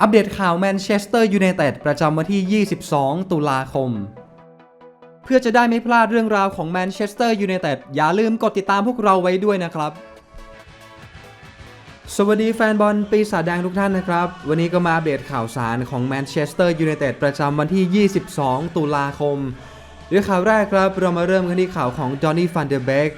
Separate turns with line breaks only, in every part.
อัปเดตข่าวแมนเชสเตอร์ยูไนเต็ดประจำวันที่ 22 ตุลาคม เพื่อจะได้ไม่พลาดเรื่องราวของแมนเชสเตอร์ยูไนเต็ดอย่าลืมกดติดตามพวกเราไว้ด้วยนะครับ สวัสดีแฟนบอลปีศาจแดงทุกท่านนะครับ วันนี้ก็มาอัปเดตข่าวสารของแมนเชสเตอร์ยูไนเต็ดประจำวันที่ 22 ตุลาคมด้วยข่าวแรกครับเรามาเริ่มกันที่ข่าวของจอห์นนี่ฟันเดอร์เบก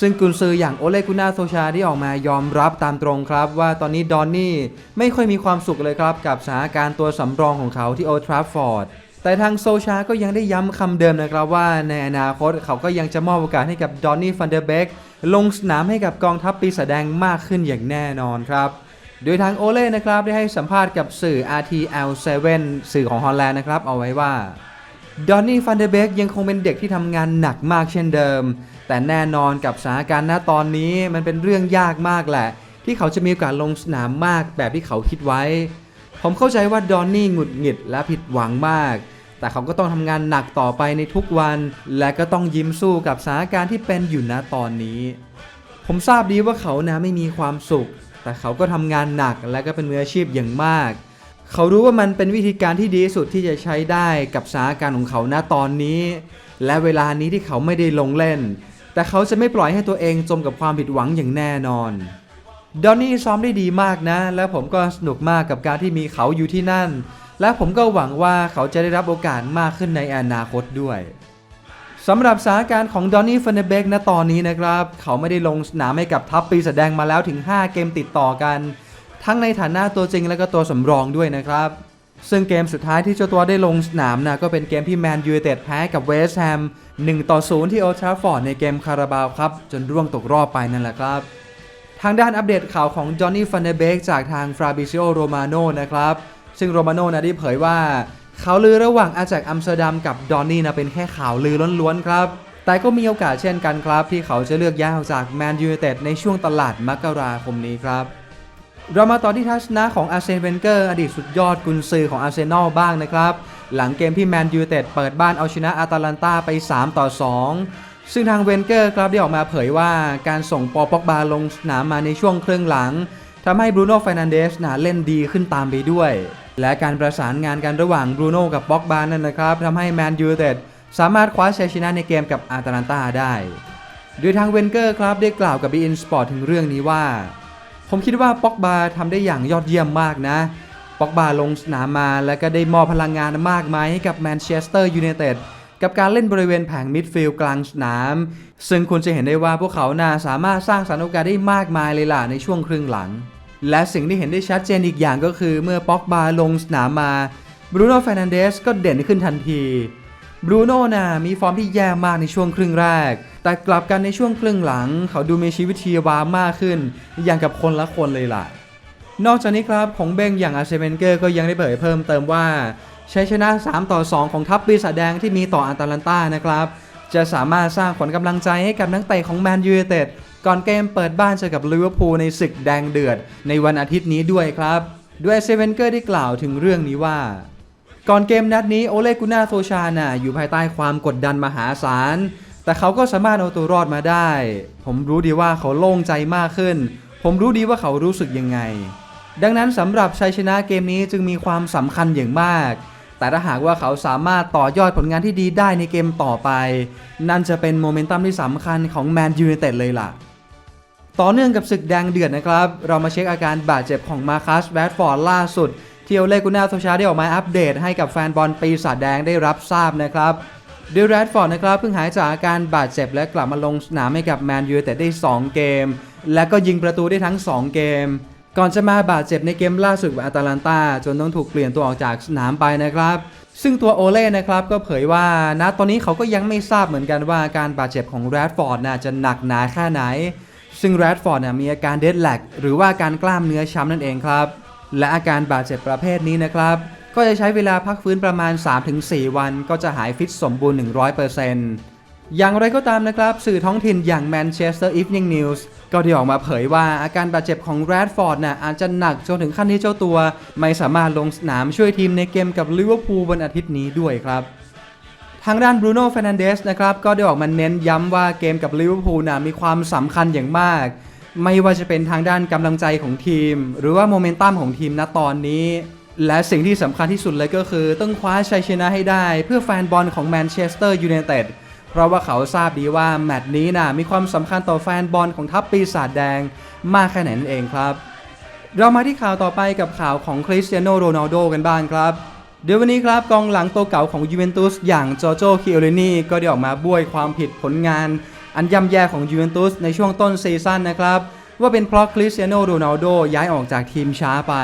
ซึ่งกุนซืออย่างโอเลกุน่าโซชาที่ออกมายอมรับตามตรงครับ ว่าตอนนี้ดอนนี่ไม่ค่อยมีความสุขเลยครับกับสถานการณ์ตัวสำรองของเขาที่โอทราฟฟอร์ดแต่ทางโซชาก็ยังได้ย้ำคำเดิมนะครับว่าในอนาคตเขาก็ยังจะมอบโอกาสให้กับดอนนี่ฟันเดอร์เบกลงสนามให้กับกองทัพปีศาจแดงมากขึ้นอย่างแน่นอนครับ โดยทางโอเล่นะครับได้ให้สัมภาษณ์กับสื่อ RTL7 สื่อของฮอลแลนด์นะครับเอาไว้ว่าดอนนี่ฟันเดอร์เบกยังคงเป็นเด็กที่ทำงานหนักมากเช่นเดิม แต่แน่นอนกับสถานการณ์ณตอนนี้มันเป็นเรื่องยากมากแหละ ที่เขาจะมีโอกาสลงสนามมากแบบที่เขาคิดไว้ ผมเข้าใจว่าดอนนี่หงุดหงิดและผิดหวังมาก แต่เขาก็ต้องทำงานหนักต่อไปในทุกวัน และก็ต้องยิ้มสู้กับสถานการณ์ที่เป็นอยู่ณตอนนี้ ผมทราบดีว่าเขานะไม่มีความสุข แต่เขาก็ทำงานหนักและก็เป็นมืออาชีพอย่างมาก เขารู้ว่ามันเป็นวิธีการที่ดีสุดที่จะใช้ได้กับสถานการณ์ของเขาณตอนนี้ และเวลานี้ที่เขาไม่ได้ลงเล่น แต่เขาจะไม่ปล่อยให้ตัวเองจมกับความผิดหวังอย่างแน่นอนดอนนี่ซ้อมได้ดีมากนะ และผมก็สนุกมากกับการที่มีเขาอยู่ที่นั่น และผมก็หวังว่าเขาจะได้รับโอกาสมากขึ้นในอนาคตด้วยสำหรับสถานการณ์ของดอนนี่เฟนเดเบกณตอนนี้นะครับ เขาไม่ได้ลงสนามให้กับทัพปีแสดงมาแล้วถึง 5 เกมติดต่อกัน ทั้งในฐานะตัวจริงและก็ตัวสำรองด้วยนะครับ ซึ่งเกมสุดท้ายที่เจ้าตัวได้ลงสนามนะก็เป็นเกมที่แมนยูเต็ดแพ้กับเวสต์แฮม1ต่อ0ที่โอลด์ทราฟฟอร์ดในเกมคาราบาวครับ จนร่วงตกรอบไปนั่นแหละครับ ทางด้านอัปเดตข่าวของจอห์นนี่ฟันเดเบกจากทางฟราบิซิโอโรมาโนนะครับ ซึ่งโรมาโนนะได้เผยว่าเขาลือระหว่างอาจากอัมสเตอร์ดัมกับดอนนี่นะเป็นแค่ข่าวลือล้วนๆครับ แต่ก็มีโอกาสเช่นกันครับ ที่เขาจะเลือกย้ายออกจากแมนยูเต็ดในช่วงตลาดมกราคมนี้ครับ เรามาต่อที่ทัศนะของอาร์เซนเวนเกอร์ อดีตสุดยอดกุนซือของอาร์เซนอลบ้างนะครับ หลังเกมที่แมนยูเต็ดเปิดบ้านเอาชนะอาตาลันตาไป 3 ต่อ 2 ซึ่งทางเวนเกอร์ครับได้ออกมาเผยว่าการส่งปอปอกบาลงสนามมาในช่วงครึ่งหลังทำให้บรูโน่ฟนันเดสนะเล่นดีขึ้นตามไปด้วย และการประสานงานกันระหว่างบรูโน่กับปอกบานั่นนะครับทำให้แมนยูเต็ดสามารถคว้าชัยชนะในเกมกับอาตาลันตาได้ โดยทางเวนเกอร์ครับได้กล่าวกับบีอินสปอร์ตถึงเรื่องนี้ว่า ผมคิดว่าป็อกบาทำได้อย่างยอดเยี่ยมมากนะป็อกบาลงสนามมาแล้วก็ได้มอบพลังงานมากมายให้กับแมนเชสเตอร์ยูไนเต็ดกับการเล่นบริเวณแผงมิดฟิลด์กลางสนาม ซึ่งคุณจะเห็นได้ว่าพวกเขาน่าสามารถสร้างสรรค์โอกาสได้มากมายเลยล่ะในช่วงครึ่งหลัง และสิ่งที่เห็นได้ชัดเจนอีกอย่างก็คือเมื่อป็อกบาลงสนามมาบรูโน่เฟรนันเดสก็เด่นขึ้นทันที บรูโน่น่ะมีฟอร์มที่แย่มากในช่วงครึ่งแรก แต่กลับกันในช่วงครึ่งหลัง เขาดูมีชีวิตชีวามากขึ้น อย่างกับคนละคนเลยล่ะ นอกจากนี้ครับของเบงอย่างอาเซเวนเกอร์ก็ยังได้เผยเพิ่มเติมว่าชัยชนะ 3 ต่อ 2 ของทัพปีศาจแดงที่มีต่ออาตาลันตานะครับ จะสามารถสร้างขวัญกำลังใจให้กับนักเตะของแมนยูไนเต็ดก่อนเกมเปิดบ้านเจอกับลิเวอร์พูลในศึกแดงเดือด ในวันอาทิตย์นี้ด้วยครับ ด้วยเซเวนเกอร์ได้กล่าวถึงเรื่องนี้ว่า ก่อนเกมนัดนี้โอเลกุน่าโซชาน่ะอยู่ภายใต้ความกดดันมหาศาล แต่เขาก็สามารถเอาตัวรอดมาได้ ผมรู้ดีว่าเขาโล่งใจมากขึ้น ผมรู้ดีว่าเขารู้สึกยังไง ดังนั้นสำหรับชัยชนะเกมนี้จึงมีความสำคัญอย่างมาก แต่ถ้าหากว่าเขาสามารถต่อยอดผลงานที่ดีได้ในเกมต่อไป นั่นจะเป็นโมเมนตัมที่สำคัญของแมนยูไนเต็ดเลยล่ะต่อเนื่องกับศึกแดงเดือดนะครับ เรามาเช็คอาการบาดเจ็บของมาคัสแรดฟอร์ดล่าสุด ที่โอเลกุน่าโซชาได้ออกมาอัปเดตให้กับแฟนบอลปีศาจแดงได้รับทราบนะครับโดยแรดฟอร์ดนะครับเพิ่งหายจากอาการบาดเจ็บและกลับมาลงสนามให้กับแมนยูแต่ได้ 2 เกม และก็ยิงประตูได้ทั้ง 2 เกม ก่อนจะมาบาดเจ็บในเกมล่าสุดกับอาตาลันตาจนต้องถูกเปลี่ยนตัวออกจากสนามไปนะครับ ซึ่งตัวโอเล่นะครับก็เผยว่าณตอนนี้เขาก็ยังไม่ทราบเหมือนกันว่าอาการบาดเจ็บของแรดฟอร์ดน่าจะหนักหนาแค่ไหน ซึ่งแรดฟอร์ดมีอาการเดดแลกหรือว่าการกล้ามเนื้อช้ำนั่นเองครับ และอาการบาดเจ็บประเภทนี้นะครับ ก็จะใช้เวลาพักฟื้นประมาณ 3-4 วันก็จะหายฟิตสมบูรณ์ 100%อย่างไรก็ตามนะครับ สื่อท้องถิ่นอย่าง Manchester Evening News ก็ได้ออกมาเผยว่าอาการบาดเจ็บของแรดฟอร์ดน่ะอาจจะหนักจนถึงขั้นที่เจ้าตัว ไม่สามารถลงสนามช่วยทีมในเกมกับลิเวอร์พูลวันอาทิตย์นี้ด้วยครับทางด้านบรูโน่เฟรนันเดสนะครับก็ได้ออกมาเน้นย้ำว่าเกมกับลิเวอร์พูลนะมีความสำคัญอย่างมาก ไม่ว่าจะเป็นทางด้านกำลังใจของทีม หรือว่าโมเมนตัมของทีมณตอนนี้ และสิ่งที่สำคัญที่สุดเลยก็คือ ต้องคว้าชัยชนะให้ได้ เพื่อแฟนบอลของแมนเชสเตอร์ยูไนเต็ดเพราะว่าเขาทราบดีว่าแมตช์นี้นะมีความสำคัญต่อแฟนบอลของทัพปีศาจแดงมากแค่ไหนนั่นเองครับ เรามาที่ข่าวต่อไปกับข่าวของคริสเตียโนโรนัลโดกันบ้างครับเดี๋ยววันนี้ครับกองหลังตัวเก่าของยูเวนตุสอย่างจอโจคิโอเลนีก็ได้ออกมาบ้วยความผิดผลงาน อันย่ำแย่ของยูเวนตุสในช่วงต้นซีซั่นนะครับ ว่าเป็นเพราะคริสเตียโนโรนัลโดย้ายออกจากทีมช้าไป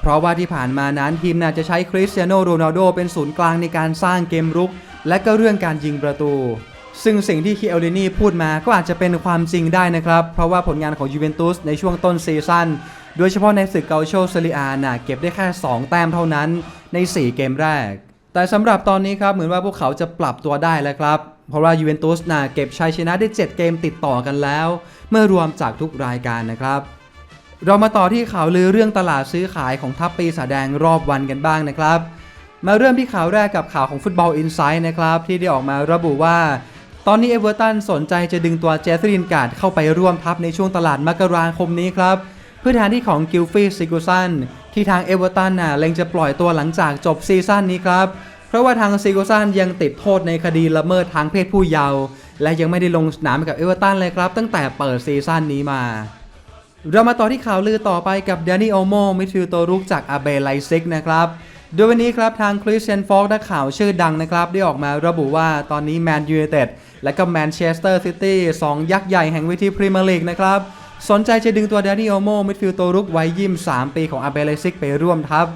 เพราะว่าที่ผ่านมานั้นทีมน่าจะใช้คริสเตียโนโรนัลโดเป็นศูนย์กลางในการสร้างเกมรุก และก็เรื่องการยิงประตู ซึ่งสิ่งที่คิเอลเดนีพูดมาก็อาจจะเป็นความจริงได้นะครับ เพราะว่าผลงานของยูเวนตุสในช่วงต้นซีซั่นโดยเฉพาะในศึกเกาโชเซเรียน่ะเก็บได้แค่ 2 แต้มเท่านั้นใน 4 เกมแรก แต่สำหรับตอนนี้ครับเหมือนว่าพวกเขาจะปรับตัวได้แล้วครับ เพราะว่ายูเวนตุสน่ะเก็บชัยชนะได้ 7 เกมติดต่อกันแล้ว เมื่อรวมจากทุกรายการนะครับ เรามาต่อที่ข่าวลือเรื่องตลาดซื้อขายของทัพปีศาจแดงรอบวันกันบ้างนะครับ มาเริ่มที่ข่าวแรกกับข่าวของฟุตบอลอินไซด์นะครับที่ได้ออกมาระบุว่า ตอนนี้เอเวอร์ตันสนใจจะดึงตัวเจสซินการ์ดเข้าไปร่วมทัพในช่วงตลาดมกราคมนี้ครับเพื่อแทนที่ของกิลฟี่ซิกูซันที่ทางเอเวอร์ตันน่ะเล็งจะปล่อยตัวหลังจากจบซีซั่นนี้ครับ เพราะว่าทางซิกูซันยังติดโทษในคดีละเมิดทางเพศผู้เยาว์และยังไม่ได้ลงสนามกับเอเวอร์ตันเลยครับ ตั้งแต่เปิดซีซั่นนี้มา เรามาต่อที่ข่าวลือต่อไปกับแดนนี่โอโมมิดฟิลด์ตัวรุกจากอาเบไลซิกนะครับโดยวันนี้ครับทางคริสเตียนฟอกนักข่าวชื่อดังนะครับ ได้ออกมาระบุว่าตอนนี้แมนยูไนเต็ดและก็แมนเชสเตอร์ซิตี้สองยักษ์ใหญ่แห่งเวทีพรีเมียร์ลีกนะครับสนใจจะดึงตัวแดนนี่โอโมมิดฟิลด์ตัวรุกวัยยิม3ปีของอาเบไลซิกไปร่วมทัพ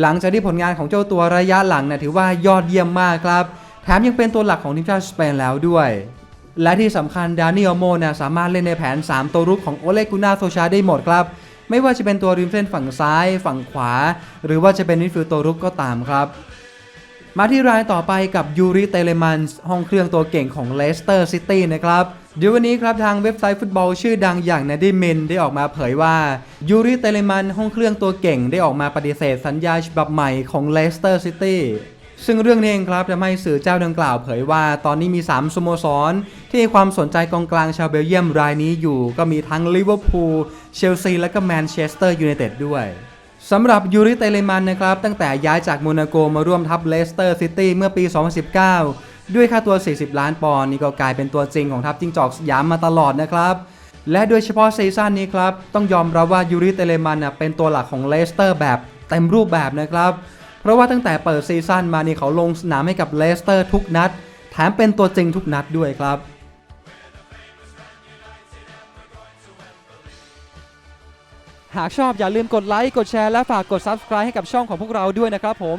หลังจากที่ผลงานของเจ้าตัวระยะหลังนะถือว่ายอดเยี่ยมมากครับ แถมยังเป็นตัวหลักของทีมชาติสเปนแล้วด้วย และที่สำคัญดานิโอลโมนะสามารถเล่นในแผน 3 ตัวรุกของโอเลกุนาโซชาได้หมดครับ ไม่ว่าจะเป็นตัวริมเส้นฝั่งซ้าย ฝั่งขวา หรือว่าจะเป็นมิดฟิลด์ตัวรุกก็ตามครับมาที่รายต่อไปกับยูริเตเลมันส์ห้องเครื่องตัวเก่งของเลสเตอร์ซิตี้นะครับ เดี๋ยววันนี้ครับทางเว็บไซต์ฟุตบอลชื่อดังอย่างนาดิมินได้ออกมาเผยว่ายูริเตเลมันห้องเครื่องตัวเก่งได้ออกมาปฏิเสธสัญญาฉบับใหม่ของเลสเตอร์ซิตี้ซึ่งเรื่องนี้เองครับทำให้สื่อเจ้าดังกล่าวเผยว่า ตอนนี้มี 3สโมสร ที่ให้ความสนใจกองกลางชาวเบลเยียมรายนี้อยู่ ก็มีทั้งลิเวอร์พูลเชลซีและก็แมนเชสเตอร์ยูไนเต็ดด้วยสำหรับยูริเตเลมันนะครับ ตั้งแต่ย้ายจากโมนาโกมาร่วมทัพเลสเตอร์ซิตี้เมื่อปี 2019 ด้วยค่าตัว 40 ล้านปอนด์นี่ก็กลายเป็นตัวจริงของทัพจิงจอกสยามมาตลอดนะครับและโดยเฉพาะซีซั่นนี้ครับ ต้องยอมรับว่ายูริเตเลมันนะเป็นตัวหลักของเลสเตอร์แบบเต็มรูปแบบนะครับ เพราะว่าตั้งแต่เปิดซีซั่นมานี่เขาลงสนามให้กับเลสเตอร์ทุกนัด แถมเป็นตัวจริงทุกนัดด้วยครับ หากชอบอย่าลืมกดไลค์ กดแชร์ และฝากกด Subscribe ให้กับช่องของพวกเราด้วยนะครับผม